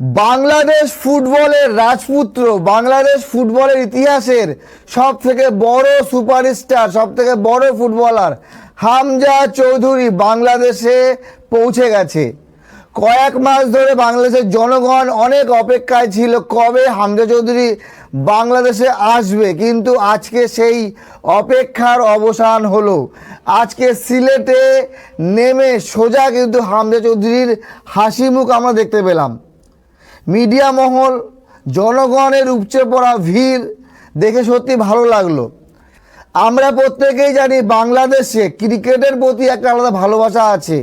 বাংলাদেশ ফুটবলের রাজপুত্র, বাংলাদেশ ফুটবলের ইতিহাসের সব থেকে বড় সুপারস্টার সব থেকে বড় ফুটবলার হামজা চৌধুরী বাংলাদেশে পৌঁছে গেছে। কয়েক মাস ধরে বাংলাদেশের জনগণ অনেক অপেক্ষায় ছিল কবে হামজা চৌধুরী বাংলাদেশে আসবে, কিন্তু আজকে সেই অপেক্ষার অবসান হলো। আজকে সিলেটে নেমে সোজা কিন্তু হামজা চৌধুরীর হাসি মুখ আমরা দেখতে পেলাম। মিডিয়া মহল, জনগণের উপচে পড়া ভিড় দেখে সত্যি ভালো লাগল। আমরা প্রত্যেকেই জানি বাংলাদেশে ক্রিকেটের প্রতি একটা আলাদা ভালোবাসা আছে,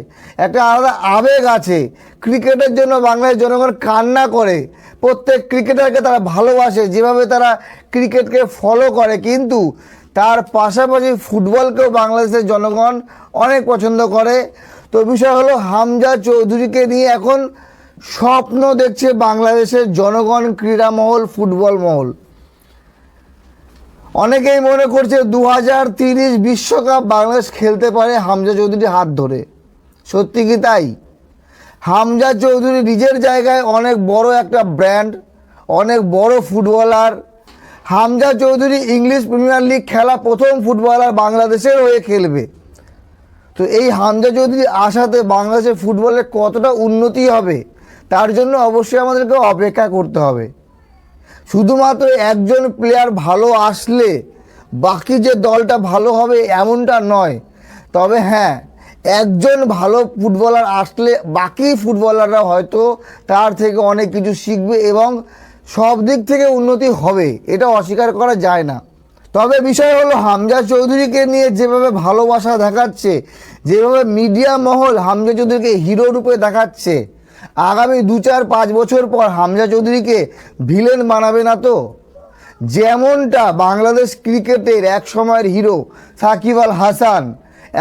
একটা আলাদা আবেগ আছে। ক্রিকেটের জন্য বাংলাদেশ জনগণ কান্না করে। প্রত্যেক ক্রিকেটারকে তারা ভালোবাসে, যেভাবে তারা ক্রিকেটকে ফলো করে। কিন্তু তার পাশাপাশি ফুটবলকেও বাংলাদেশের জনগণ অনেক পছন্দ করে। তো বিষয় হলো, হামজা চৌধুরীকে নিয়ে এখন স্বপ্ন দেখছে বাংলাদেশের জনগণ ক্রীড়া মহল ফুটবল মহল। অনেকেই মনে করছে দু হাজার তিরিশ বিশ্বকাপ বাংলাদেশ খেলতে পারে হামজা চৌধুরীর হাত ধরে। সত্যি কি তাই? হামজা চৌধুরী নিজের জায়গায় অনেক বড় একটা ব্র্যান্ড, অনেক বড় footballer. Hamza Choudhury English Premier League খেলা প্রথম ফুটবলার বাংলাদেশের হয়ে খেলবে। তো এই হামজা চৌধুরী আসাতে বাংলাদেশের ফুটবলের কতটা উন্নতি হবে? তার জন্য অবশ্যই আমাদেরকে অপেক্ষা করতে হবে। শুধুমাত্র একজন প্লেয়ার ভালো আসলে বাকি যে দলটা ভালো হবে এমনটা নয়। তবে হ্যাঁ একজন ভালো ফুটবলার আসলে বাকি ফুটবলাররা হয়তো তার থেকে অনেক কিছু শিখবে এবং সব দিক থেকে উন্নতি হবে, এটা অস্বীকার করা যায় না। তবে বিষয় হলো, হামজা চৌধুরীকে নিয়ে যেভাবে ভালোবাসা দেখাচ্ছে, যেভাবে মিডিয়া মহল হামজা চৌধুরীকে হিরো রূপে দেখাচ্ছে আগামী দু চার পাঁচ বছর পর হামজা চৌধুরীকে ভিলেন বানাবে না তো? যেমনটা বাংলাদেশ ক্রিকেটের এক সময়ের হিরো সাকিব আল হাসান,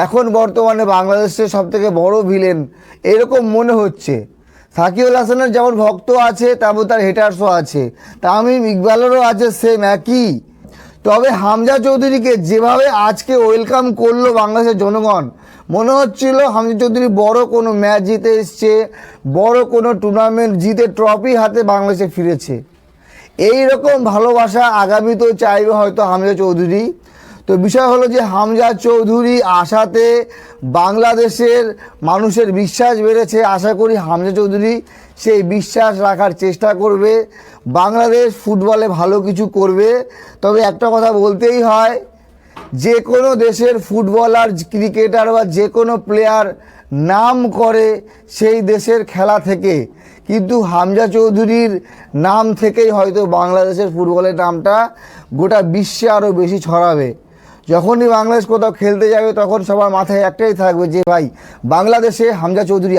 এখন বর্তমানে বাংলাদেশের সব থেকে বড় ভিলেন, এরকম মনে হচ্ছে। সাকিব আল হাসানের যেমন ভক্ত আছে, তেমন তার হেটার্সও আছে। তামিম ইকবালেরও আছে সেম একই। তবে হামজা চৌধুরীকে যেভাবে আজকে ওয়েলকাম করল বাংলাদেশের জনগণ, মনে হচ্ছিল হামজা চৌধুরী বড় কোনো ম্যাচ জিতে এসছে, বড় কোনো টুর্নামেন্ট জিতে ট্রফি হাতে বাংলাদেশে ফিরেছে। এই রকম ভালোবাসা আগামীতেও চাইবে হয়তো হামজা চৌধুরী। তো বিষয় হলো যে হামজা চৌধুরী আসাতে বাংলাদেশের মানুষের বিশ্বাস বেড়েছে। আশা করি হামজা চৌধুরী সেই বিশ্বাস রাখার চেষ্টা করবে। বাংলাদেশ ফুটবলে ভালো কিছু করবে। তবে একটা কথা বলতেই হয় যে কোনো দেশের ফুটবলার, ক্রিকেটার বা যে কোনো প্লেয়ার নাম করে সেই দেশের খেলা থেকে। কিন্তু হামজা চৌধুরীর নাম থেকেই হয়তো বাংলাদেশের ফুটবলের নামটা গোটা বিশ্বে আরও বেশি ছড়াবে। যখনই বাংলাদেশ কোথাও খেলতে যাবে, তখন সবার মাথায় একটাই থাকবে যে, ভাই, বাংলাদেশে হামজা চৌধুরী